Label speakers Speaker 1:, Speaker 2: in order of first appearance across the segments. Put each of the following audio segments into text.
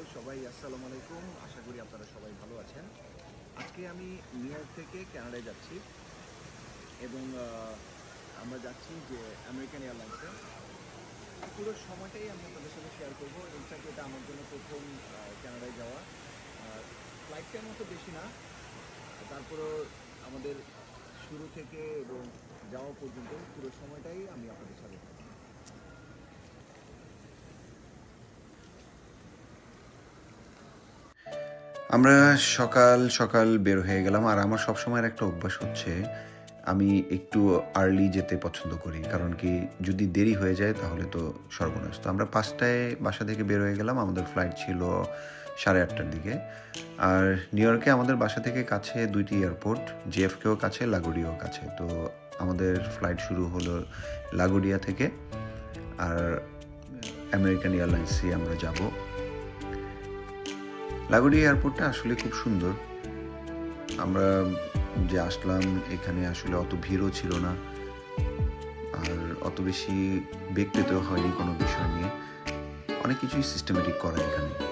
Speaker 1: Hello সবাই আসসালামু আলাইকুম। আশা করি আপনারা সবাই ভালো আছেন। আজকে আমি নিউ থেকে কানাডায় যাচ্ছি এবং আমরা যাচ্ছি যে আমেরিকান এয়ারলাইন্সে। পুরো সময়টাই আমি আপনাদের সাথে শেয়ার করব। ইনফ্যাক্ট এটা আমার জন্য প্রথম আহ, কানাডায় যাওয়া। ফ্লাইটটার মতো বেশি না। তারপরেও আমাদের শুরু থেকে এবং যাওয়া পর্যন্ত পুরো সময়টাই আমি আপনাদের সাথে থাকব
Speaker 2: আমরা সকাল সকাল বের হয়ে গেলাম, আর আমার সবসময়ের একটা অভ্যাস হচ্ছে, আমি একটু আর্লি যেতে পছন্দ করি, কারণ কি যদি দেরি হয়ে যায় তাহলে তো সর্বনাশ। তো আমরা পাঁচটায় বাসা থেকে বের হয়ে গেলাম, আমাদের ফ্লাইট ছিল সাড়ে আটটার দিকে। আর নিউ ইয়র্কে আমাদের বাসা থেকে কাছে দুইটি এয়ারপোর্ট জেএফকেও কাছে লাগোডিয়াও কাছে। তো আমাদের ফ্লাইট শুরু হলো লাগোডিয়া থেকে, আর আমেরিকান এয়ারলাইন্সে আমরা যাব। লাগোডিয়া এয়ারপোর্টটা আসলে খুব সুন্দর। আমরা যে আসলাম, এখানে আসলে অত ভিড়ও ছিল না। আর অত বেশি পেতেও হয়নি কোনো বিষয় নিয়ে। অনেক কিছুই সিস্টেমেটিক করা এখানে।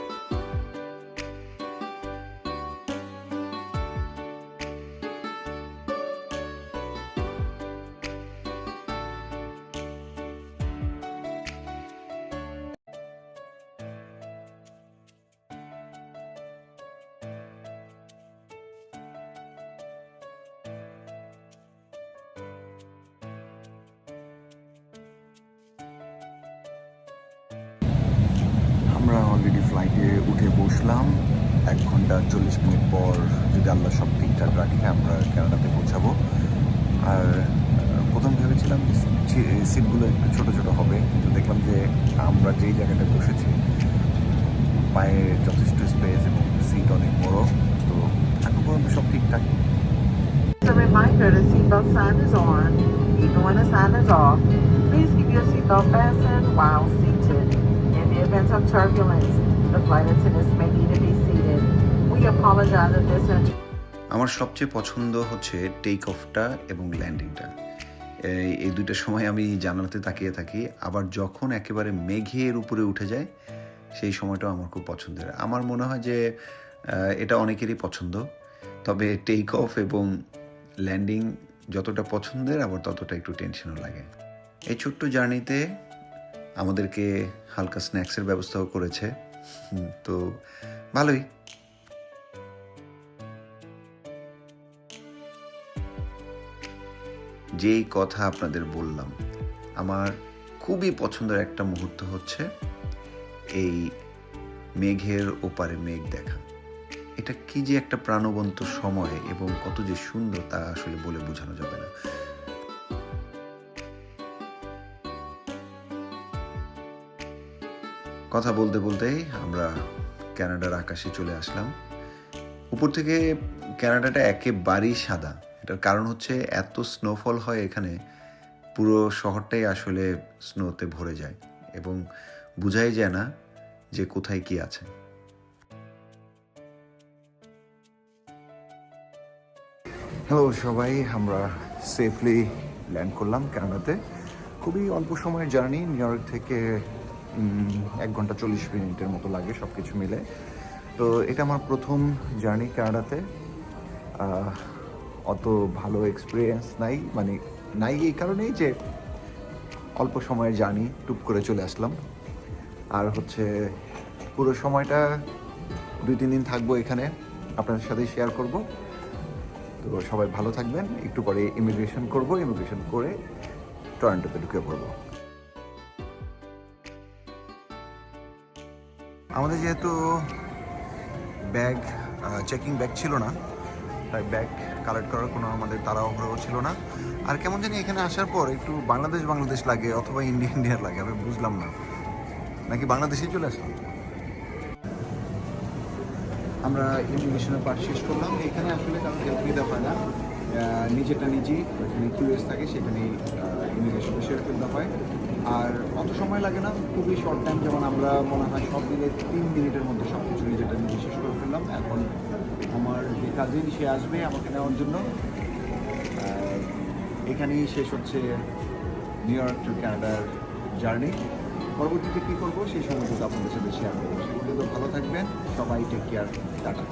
Speaker 2: ফ্লাইটে উঠে বসলাম। এক ঘণ্টা চল্লিশ মিনিট পর যদি আল্লাহ সব ঠিকঠাক রাখে আমরা কানাডাতে পৌঁছাবো। আর প্রথম ভেবেছিলাম যে সিটগুলো একটু ছোটো ছোটো হবে। কিন্তু দেখলাম যে আমরা যেই জায়গাটায় বসেছি পায়ে যথেষ্ট স্পেস এবং সিট অনেক বড়। তো এখন পর্যন্ত সব ঠিকঠাক।
Speaker 3: Please keep your seatbelt fastened while seated. In the event of turbulence, the may need to be seated. We apologize if
Speaker 2: আমার সবচেয়ে পছন্দ হচ্ছে টেক অফটা এবং ল্যান্ডিংটা এই দুইটা সময় আমি জানালাতে তাকিয়ে থাকি, আবার যখন একেবারে মেঘের উপরে উঠে যায়, সেই সময়টাও আমার খুব পছন্দের। আমার মনে হয় যে এটা অনেকেরই পছন্দ, তবে টেক অফ এবং ল্যান্ডিং যতটা পছন্দের, আবার ততটা একটু টেনশনও লাগে। এই ছোট্ট জার্নিতে আমাদেরকে হালকা স্ন্যাক্সের ব্যবস্থাও করেছে। তো ভালোই। যেই কথা আপনাদের বললাম, আমার খুবই পছন্দের একটা মুহূর্ত হচ্ছে এই মেঘের ওপারে মেঘ দেখা। এটা কি যে একটা প্রাণবন্ত সময় এবং কত যে সুন্দর তা আসলে বলে বোঝানো যাবে না। কথা বলতে বলতেই আমরা কানাডার আকাশে চলে আসলাম। উপর থেকে ক্যানাডাটা একেবারেই সাদা। এটার কারণ হচ্ছে এত স্নোফল হয় এখানে, পুরো শহরটাই আসলে স্নোতে ভরে যায় এবং বোঝাই যায় না যে কোথায় কি আছে। হ্যালো সবাই, আমরা সেফলি ল্যান্ড করলাম কানাডাতে। খুবই অল্প সময়ের জার্নি নিউ ইয়র্ক থেকে এক ঘণ্টা চল্লিশ মিনিটের মতো লাগে সব কিছু মিলে। তো এটা আমার প্রথম জার্নি কানাডাতে। অত ভালো এক্সপিরিয়েন্স নাই মানে নাই এই কারণেই যে অল্প সময়ের জার্নি টুপ করে চলে আসলাম। আর হচ্ছে পুরো সময়টা দুই, তিন দিন থাকব এখানে, আপনাদের সাথে শেয়ার করব। তো সবাই ভালো থাকবেন, একটু পরে ইমিগ্রেশন করব ইমিগ্রেশন করে টরন্টোতে ঢুকে পড়ব। আমাদের যেহেতু ব্যাগ চেকিং ব্যাগ ছিল না, তাই ব্যাগ কালেক্ট করার কোনো আমাদের তাড়াহুড়ো ছিল না। আর কেমন জানি এখানে আসার পর একটু বাংলাদেশ বাংলাদেশ লাগে অথবা ইন্ডিয়া ইন্ডিয়ার লাগে, আমি বুঝলাম না। নাকি বাংলাদেশেই চলে আসলাম? আমরা ইমিগ্রেশনের পার্ট শেষ করলাম। এখানে আসলে কারণ নিতে হয় না। নিজেরটা নিজেই ওইখানে কিউএস থাকে, সেখানেই ইমিগ্রেশনে সেরে ফেলতে হয়। আর অত সময় লাগে না, খুবই শর্ট টাইম যেমন আমরা মনে হয় সব মিলে তিন মিনিটের মধ্যে সব কিছু নিজেরটা নিজে শেষ করে ফেললাম। এখন আমার যে কাজিন সে আসবে আমাকে নেওয়ার জন্য। এখানেই শেষ হচ্ছে নিউ ইয়র্ক টু ক্যানাডার জার্নি পরবর্তীতে কী করব সেই সময়টুকু আপনাদের সাথে শেয়ার করব। সেগুলো ভালো থাকবেন। সবাই টেক কেয়ার টাটা।